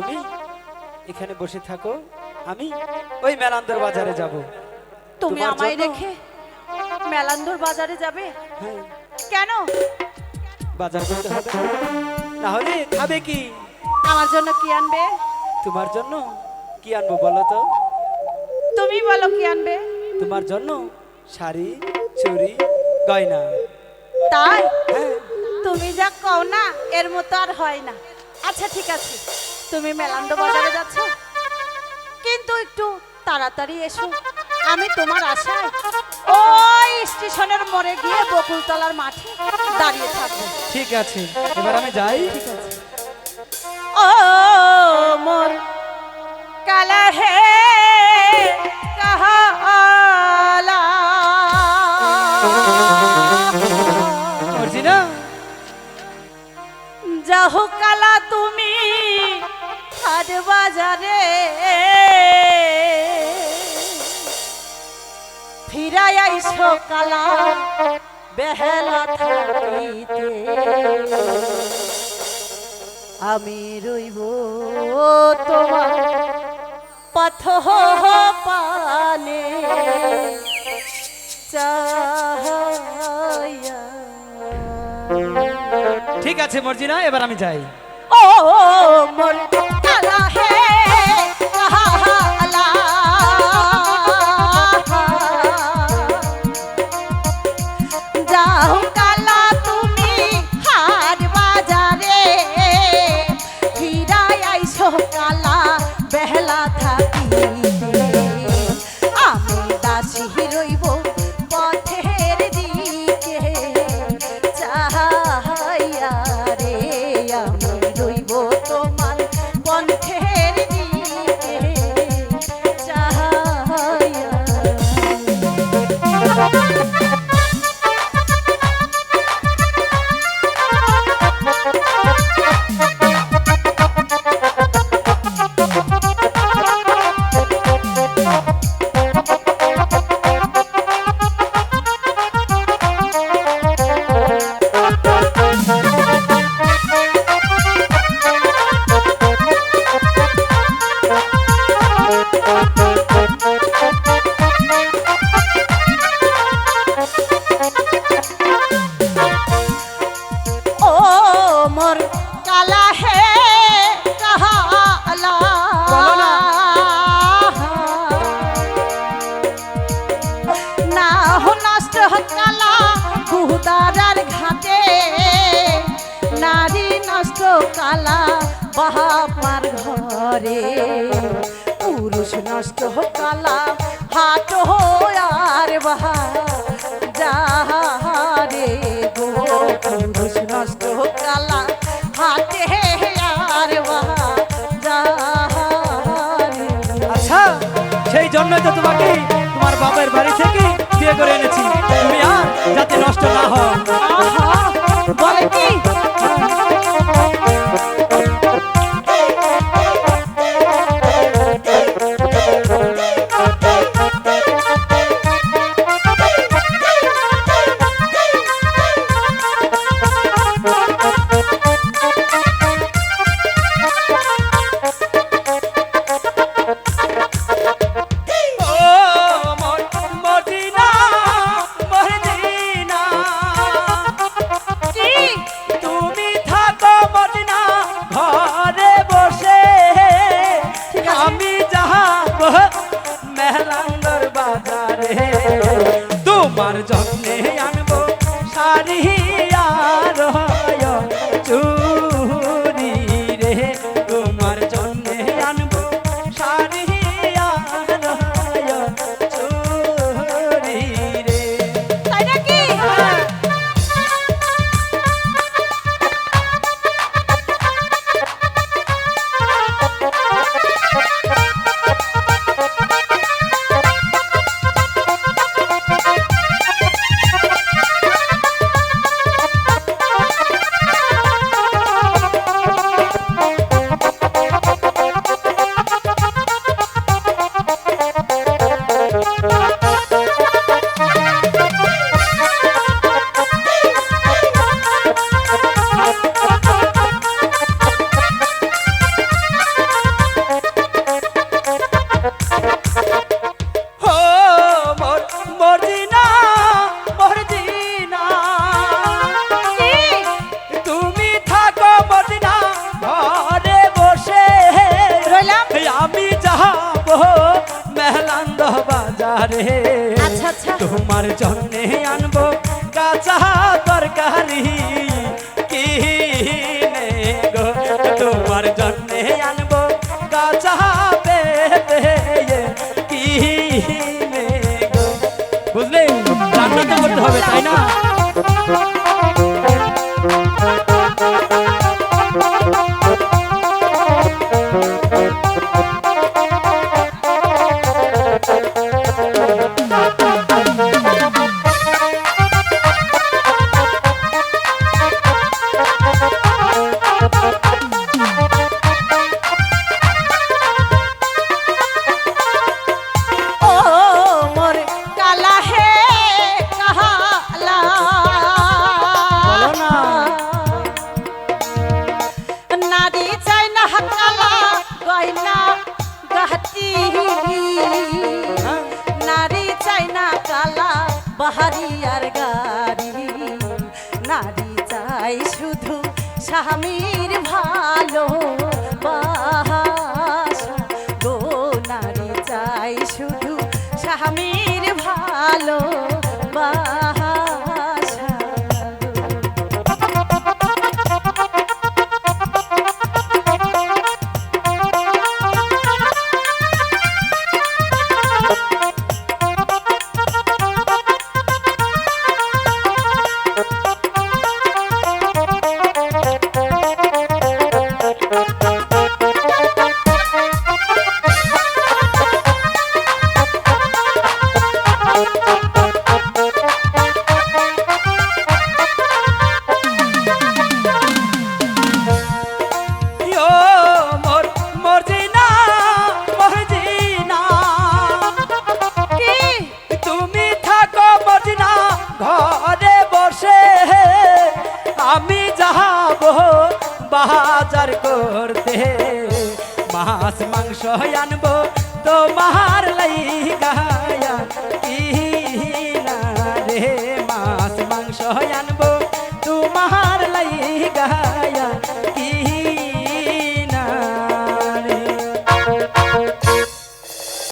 তুমি এখানে বসে থাকো আমি ওই মেলান্দর বাজারে যাব। তুমি আমায়? রেখে মেলান্দর বাজারে যাবে? হ্যাঁ। কেন? বাজার করতে হবে। না হলে খাবে কি? আমার জন্য কি আনবে? তোমার জন্য কি আনব বলো তো? তুমি বলো কি আনবে? তোমার জন্য শাড়ি চুড়ি গয়না। তাই? হ্যাঁ। তুমি যা কও না এর মতো আর হয় না। আচ্ছা ঠিক আছে। তুমি মেলান্দ বাজারে যাচ্ছ? কিন্তু একটু তাড়াতাড়ি এসো আমি তোমার আশায় ওই স্টেশনের মোড়ে গিয়ে বকুলতলার মাঠে দাঁড়িয়ে থাকব। ঠিক আছে এবার আমি যাই। ও মোর কালা হে ফিরাই আইসো কালা বেহেলা থাকিতে। আমি রইব তোমার পথ পানে। ঠিক আছে মর্জিনা এবার আমি যাই। ও মোর Auntie কালা বাহাপার ঘরে। পুরুষ নষ্ট কালা হাট আর বাহা যাহারে গো। পুরুষ নষ্ট কালা হাটে আর বাহা আচ্ছা সেই জন্যই তো তোমাকে তোমার বাবার বাড়ি থেকে বিয়ে করে এনেছি। তুমি আর যাতে নষ্ট না হয় বলে কি? তোমার জন্যে আনব কাঁচা তরকারি। কি তোমার জন্যে আনব কাঁচা কি কিনে গো। করতে হবে, তাই না? আর গাড়ি। নারী চাই শুধু স্বামীর মাছ মাংস আনব তোমার লাইগায়া